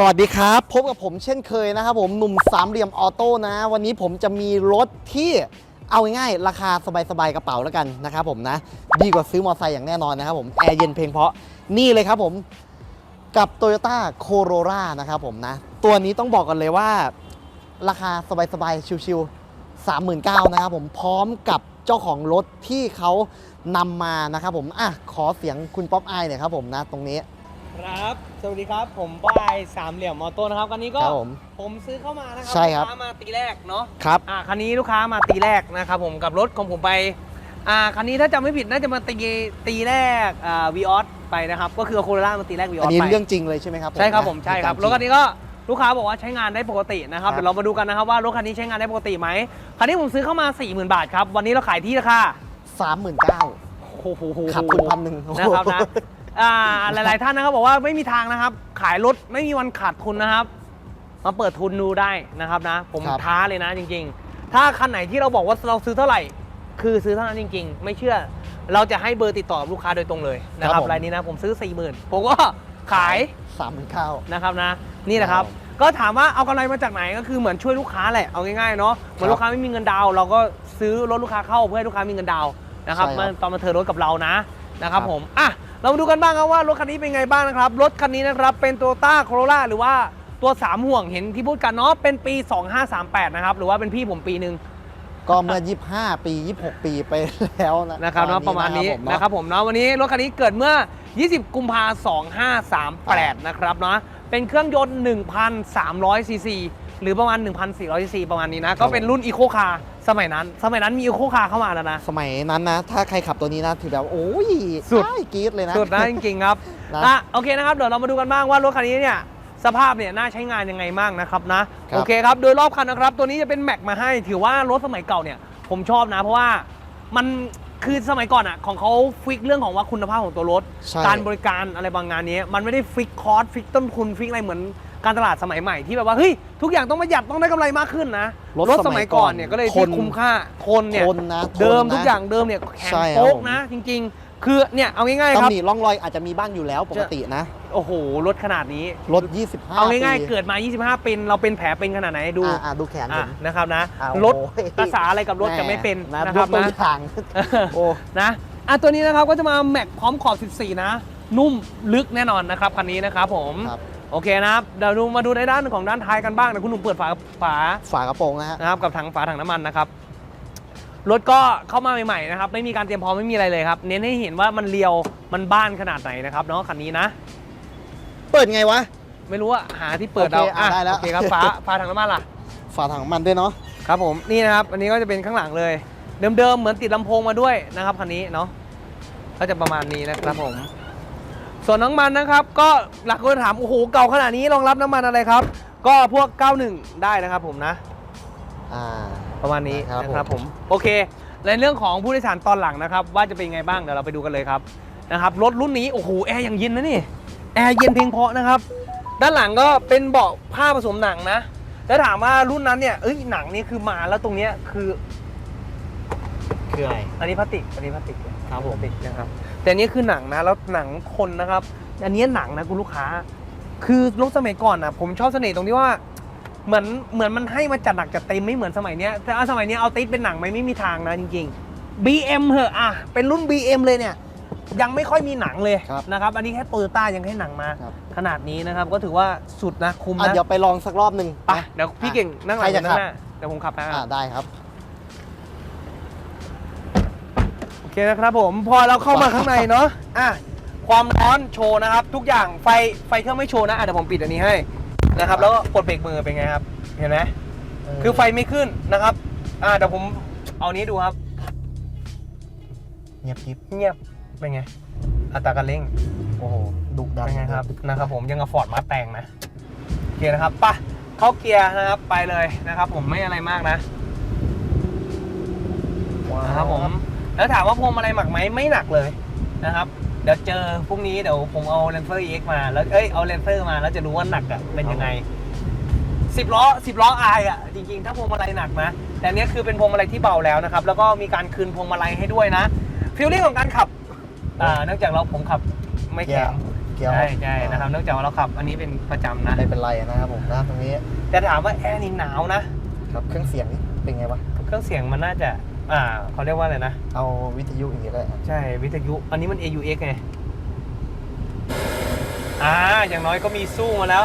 สวัสดีครับ พบกับผมเช่นเคยนะครับผมหนุ่มสามเหลี่ยมออโต้นะ วันนี้ผมจะมีรถที่เอาง่ายๆราคาสบายๆกระเป๋าแล้วกันนะครับผมนะ ดีกว่าซื้อมอเตอร์ไซค์อย่างแน่นอนนะครับผม แอร์เย็นเพลงเพราะนี่เลยครับผมกับ Toyota Corolla นะครับผมนะ ตัวนี้ต้องบอกกันเลยว่า ราคาสบายๆชิวๆ39,000นะครับผมพร้อมกับเจ้าของรถที่เขานำมานะครับผมอะขอเสียงคุณป๊อปอายหน่อยครับผมนะตรงนี้ครับ สวัสดีครับ ผมป้ายสามเหลี่ยมมอโต้นะครับคันนี้ก็ครับผมผมซื้อเข้ามานะครัใช่ครับ ลูกค้ามาตีแรกเนาะครับ อ่าคันนี้ลูกค้ามาตีแรกนะครับผมกับรถของผมไปอ่าคันนี้ถ้าจำไม่ผิดน่าจะมาตีตีแรกอ่าวีออสไปนะครับก็คือโคโรล่ามาตีแรกวีออัอนสนี้ไป เรื่องจริงเลยใช่ไหมครับใช่ครับนะผมใช่ครับเหรถตุคักานณ์จงนี้ก็ลูกค้าบอกว่าใช้งานได้ปกตินะครับครับ เดี๋ยวเรามาดูกันนะครับว่ารถคันนี้ใช้งานได้ปกติไหมคันนี้ผมซื้อเข้ามา 40,000 บาทครับ วันนี้เราขายที่ราคาสามหมื่นเก้าโอ้โหขับทุนพันหนึ่ง นะครับนะ อ่าหลาย ๆ ท่านนะครับบอกว่าไม่มีทางนะครับ ขายรถไม่มีวันขาดทุนนะครับ มาเปิดทุนดูได้นะครับนะ ผมครับ ท้าเลยนะจริง ๆ ถ้าคันไหนที่เราบอกว่าเราซื้อเท่าไหร่ คือซื้อเท่านั้นจริง ๆ ไม่เชื่อ เราจะให้เบอร์ติดต่อกับลูกค้าโดยตรงเลยนะครับรายนี้นะผมซื้อ 4 0,000ผมก็ขาย สามหมื่นเก้า นะครับนะนี่นะครับครับ ก็ถามว่าเอากำไรมาจากไหนก็คือเหมือนช่วยลูกค้าแหละเอาง่ายๆเนาะเหมือนลูกค้าไม่มีเงินดาวน์เราก็ซื้อรถลูกค้าเข้าเพื่อให้ลูกค้ามีเงินดาวน์นะครับใช่ครับมาตอนมาเทิร์นรถกับเรานะนะครับครับ ผมอะ เรามาดูกันบ้างครับว่ารถคันนี้เป็นไงบ้างนะครับ รถคันนี้นะครับเป็น t o y ต้าโคโรล่าหรือว่าตัว 3 ห่วงเห็นที่พูดกันเนาะเป็นปี 2538 นะครับ หรือว่าเป็นพี่ผมปีหนึ่งก็เมื่อ 25 ปี 26 ปีไปแล้วนะนะครับเนาะตอประมาณนี้ผมเานะครับผมเนาะวันนี้รถคันนี้เกิดเมื่อ 20 กุมภา2538 นะครับเนาะเป็นเครื่องยนต์ 1,300ซีซีหรือประมาณ 1,400ซีซีประมาณนี้นะ ก็เป็นรุ่นอีโคคาร์ สมัยนั้น สมัยนั้นมีอีโคคาร์เข้ามาแล้วนะ สมัยนั้นนะ ถ้าใครขับตัวนี้นะ ถือแบบโอ้ยสุด อ้ายกรี๊ดเลยนะ สุดนะจริงๆครับนะอะโอเคนะครับ เดี๋ยวเรามาดูกันบ้างว่ารถคันนี้เนี่ยสภาพเนี่ยน่าใช้งานยังไงบ้างนะครับนะ ครับ โอเคครับ โดยรอบคันนะครับ ตัวนี้จะเป็นแม็กมาให้ ถือว่ารถสมัยเก่าเนี่ยผมชอบนะ เพราะว่ามันคือสมัยก่อนอะของเขาฟิกเรื่องของว่าคุณภาพของตัวรถ ใช่ การบริการอะไรบางงานนี้ มันไม่ได้ฟิกคอร์สฟิกต้นทุนฟิกอะไรเหมือน การตลาดสมัยใหม่ที่แบบว่าเฮ้ยทุกอย่างต้องประหยัดต้องได้กำไรมากขึ้นนะรถรถสสมัมัยยก่ก่ออนนเนี่ยก็เลยทที่นคุ้มค่าทนเนี่ยทนนะทนเดิมนะทุกอย่างเดิมเนี่ยแข็งใช่ครับโป๊กผม นะ จริง ๆ คือเนี่ยเอาง่ายๆครับ ตำหนิร่องรอยอาจจะมีบ้างอยู่แล้วปกตินะ โอ้โหรถขนาดนี้ รถ 25เอาง่ายปีๆเกิดมา 25 เป็น เราเป็นแผลเป็นขนาดไหนดูอ่าอ่าดูแขนผอะม นะครับนะอะรถโอ้โหภาษาอะไรกับรถจะไม่เป็นนะนะยครักบตัวนะ อย่างโอ้ นะอะตัวนี้นะครับก็จะมาแม็กพร้อมขอบ 14 นะ นุ่มลึกแน่นอนนะครับคันนี้นะครับผม ครับ โอเคนะครับเดี๋ยวดูมาดูในด้านของด้านท้ายกันบ้างนะคุณหนุ่มเปิดฝาฝาฝากระโปรงนะฮะนะครับกับถังฝาถังน้ำมันนะครับรถก็เข้ามาใหม่ๆนะครับไม่มีการเตรียมพร้อมไม่มีอะไรเลยครับเน้นให้เห็นว่ามันเรียวมันบ้านขนาดไหนนะครับเนาะคันนี้นะ เปิดไงวะ ไม่รู้ว่าหาที่เปิดโอเคเอาอะได้แล้ว โอเคครับฝาฝาถังน้ำมันล่ะ ฝาถังน้ำมันด้วยเนาะครับผมนี่นะครับ อันนี้ก็จะเป็นข้างหลังเลย เดิมๆ เหมือนติดลำโพงมาด้วยนะครับคันนี้เนาะก็จะประมาณนี้นะครับผม ส่วนน้ำมันนะครับ ก็หลักคนถามโอ้โหเก่าขนาดนี้รองรับน้ำมันอะไรครับ ก็พวก 91 ได้นะครับผมนะ อ่า ประมาณนี้ครับนะครับผผมมโอเค ในเรื่องของผู้โดยสารตอนหลังนะครับ ว่าจะเป็นไงบ้างเดี๋ยวเราไปดูกันเลยครับนะครับรถรุ่นนี้โอ้โหแอร์อย่างเย็นนะนี่แอร์เย็นเพียงเพราะนะครับ ด้านหลังก็เป็นเบาะผ้าผสมหนังนะแล้วถามว่ารุ่นนั้นเนี่ยเอ้ยหนังนี่คือมาแล้วตรงเนี้ยคือคืออะไรอันนี้พลาสติกอันนี้พลาสติก ครับผมพลาสติกนะครับ แต่อันนี้คือหนังนะแล้วหนังคนนะครับ อันนี้หนังนะคุณลูกค้า คือรถสมัยก่อนนะผมชอบเสน่ห์ตรงที่ว่าเหมือนเหมือนมันให้มาจัดหนักจัดเต็มไม่เหมือนสมัยเนี้ยแต่เอาสมัยเนี้ยเอาติดเป็นหนังไหมไม่มีทางนะจริงๆ BM เหอะอะเป็นรุ่น BM เลยเนี่ยยังไม่ค่อยมีหนังเลยครับนะครับ อันนี้แค่โตโยต้ายังให้หนังมาครับขนาดนี้นะครับก็ถือว่าสุดนะคุ้มอะนะเดี๋ยวไปลองสักรอบหนึ่งไปนะเดี๋ยวพี่เก่งนั่งหลังใครจะนั่ขับงหน้าเดี๋ยวผมขับไปอ่าได้ครับ โอ เคนะครับผมพอเราเข้ามาข้างในเนาะอะความร้อนโชว์นะครับ ทุกอย่างไฟไฟเครื่องไม่โชว์นะอะเดี๋ยวผมปิดอันนี้ให้นะครับแล้วก็กดเบรกมือเป็นไงครับ เห็นไหมคือไฟไม่ขึ้นนะครับ อ่าเดี๋ยวผมเอานี้ดูครับ เงียบกริบเงียบเป็นไง อัตราการเร่งโอ้โหดุดันเป็นไงครับนะครับผมยังกับฟอร์ดมาแตงนะโอเคนะครับไปะเข้าเกียร์นะครับไปเลยนะครับ ผมไม่อะไรมากนะว้าวนะครับผม แล้วถามว่าพวงมาลัยหนักไหมไม่หนักเลยนะครับ เดี๋ยวเจอพรุ่งนี้เดี๋ยวผมเอาเลนเซอร์ EX มาแล้วเอ้ยเอาเลนเซอร์มาแล้วจะรู้ว่าหนักอะเป็นยังไงสิบล้อสิบล้ออายอะจริงๆ ถ้าพวงมาลัยหนักนะแต่อันเนี้ยคือเป็นพวงมาลัยที่เบาแล้วนะครับ แล้วก็มีการคืนพวงมาลัยให้ด้วยนะฟีลลิ่งของการขับอ่าเนื่องจากเราผมขับไม่แข็งเกียวใช่ใช่นะครับเนื่องจากว่าเราขับ อันนี้เป็นประจำนะไม่เป็นไรนะครับผมนะตรงนี้แต่ถามว่าแอร์นี่หนาวนะครับเครื่องเสียงนี่เป็นไงวะเครื่องเสียงมันน่าจะ อ่าเขาเรียกว่าอะไรนะ เอาวิทยุอย่างนี้ก็ได้ครับใช่วิทยุ อันนี้มัน AUX ไง อ่า อย่างน้อยก็มีสู้มาแล้ว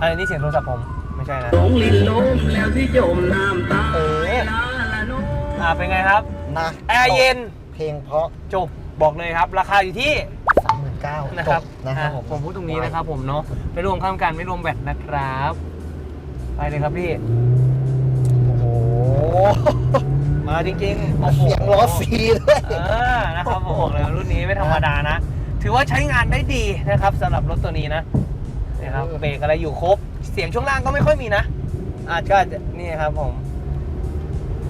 อันนี้เสียงโทรศัพท์ผม ไม่ใช่นะลงลินลมแล้วที่จมน้ำตาเออ ลาละโนอ่า เป็นไงครับ นะแอร์เย็น เพลงเพราะจบ บอกเลยครับ ราคาอยู่ที่ สามหมื่นเก้านะครับนะครับอะผมผมพูดตรงนี้นะครับผมเนาะไม่รวมข้ามกันไม่รวมแบตนะครับ ไปเลยครับพี่โอ้โห มาจริงๆโอ้โหเสียงล้อซีด้วยเออนะครับผมบอกเลยว่ารุ่นนี้ไม่ธรรมดานะ ถือว่าใช้งานได้ดีนะครับสำหรับรถตัวนี้นะนะครับเออเบรกอะไรอยู่ครบ เสียงช่วงล่างก็ไม่ค่อยมีนะ อาจจะนี่ครับผม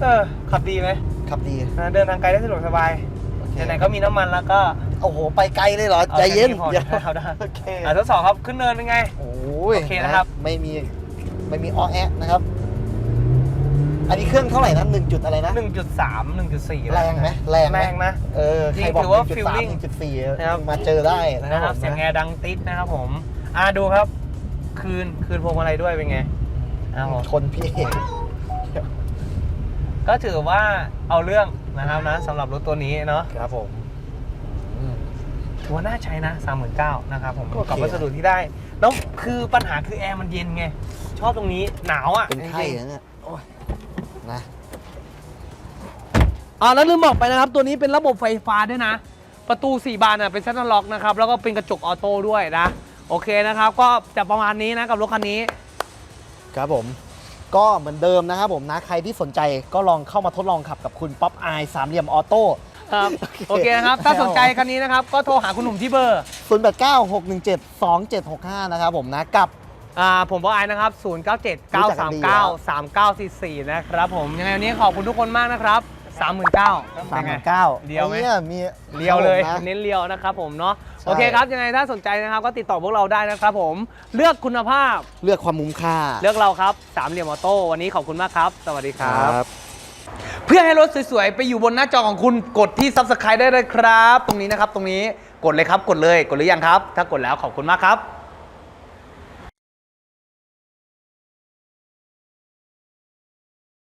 เออขับดีไหมขับดีนะเดินทางไกลได้สะดวกสบายโอเคไหนๆก็มีน้ำมันแล้วก็โอ้โห ไปไกลเลยเหรออาใจเย็นแค่พอดี๋วนะครับได้โอเคอะทดสอบครับขึ้นเนินเป็นไง โอ้ยโอเคนะครับ ไม่มีไม่มีอ้อแอะนะครับ อันนี้เครื่องเท่าไหร่นะหนึ่งจุดอะไรนะ1.3 1.4แรงไหมแรงไหมแรงนะเออจริงใครบอกถือว่า1.3 feeling 1.4นะครับมาเจอได้นะนะคครัรับบเสียงแอร์ดังติดนะครับผมอ่าดูครับ คืนคืนพวงมาลัยด้วยเป็นไงอ้าวคนพี่เองก็ถือว่าเอาเรื่องนะครับนะสำหรับรถตัวนี้เนาะครับผมอืมถือว่าน่าใช้นะ39,000นะครับผมก็โอเคกับวัสดุที่ได้ แล้วคือปัญหาคือแอร์มันเย็นไง ชอบตรงนี้หนาวอะเป็นไข้จริงๆนะเนี่ยโอ้ย นะอ่าแล้วลืมบอกไปนะครับ ตัวนี้เป็นระบบไฟฟ้าด้วยนะ ประตู 4 บานอะเป็นเซ็นทรัลล็อกนะครับ แล้วก็เป็นกระจกออโต้ด้วยนะ โอเคนะครับ ก็จะประมาณนี้นะกับรถคันนี้ ครับผม ก็เหมือนเดิมนะครับผมนะ ใครที่สนใจก็ลองเข้ามาทดลองขับกับคุณป๊อปอายสามเหลี่ยมออโต้ ครับโอเคนะครับ ถ้าสนใจคันนี้นะครับ ก็โทรหาคุณหนุ่มที่เบอร์ 0 8 9 6 1 7 2 7 6 5 นะครับผมนะ กับ อ่าผมบอกไอ้นะครับ 0 9 7 9รู้จักกัน3ดีแล้ว9 3 9 4 4 นะครับผม ยังไงวันนี้ขอบคุณทุกคนมากนะครับ 39,000เป็นไง39เดียวไหม นี่มีเลียวเลยครับผมนะ เน้นเลียวนะครับผมเนาะใช่ โอเคครับยังไงถ้าสนใจนะครับ ก็ติดต่อพวกเราได้นะครับผมเลือกคุณภาพเลือกความมุมค่าเลือกเราครับสามเหลี่ยมออโต้วันนี้ขอบคุณมากครับ สวัสดีครับ เพื่อให้รถสวยๆ ไปอยู่บนหน้าจอของคุณกดที่ Subscribe ได้เลยครับ ตรงนี้นะครับ ตรงนี้กดเลยครับกดเลยกดหรือยังครับ ถ้ากดแล้วขอบคุณมากครับ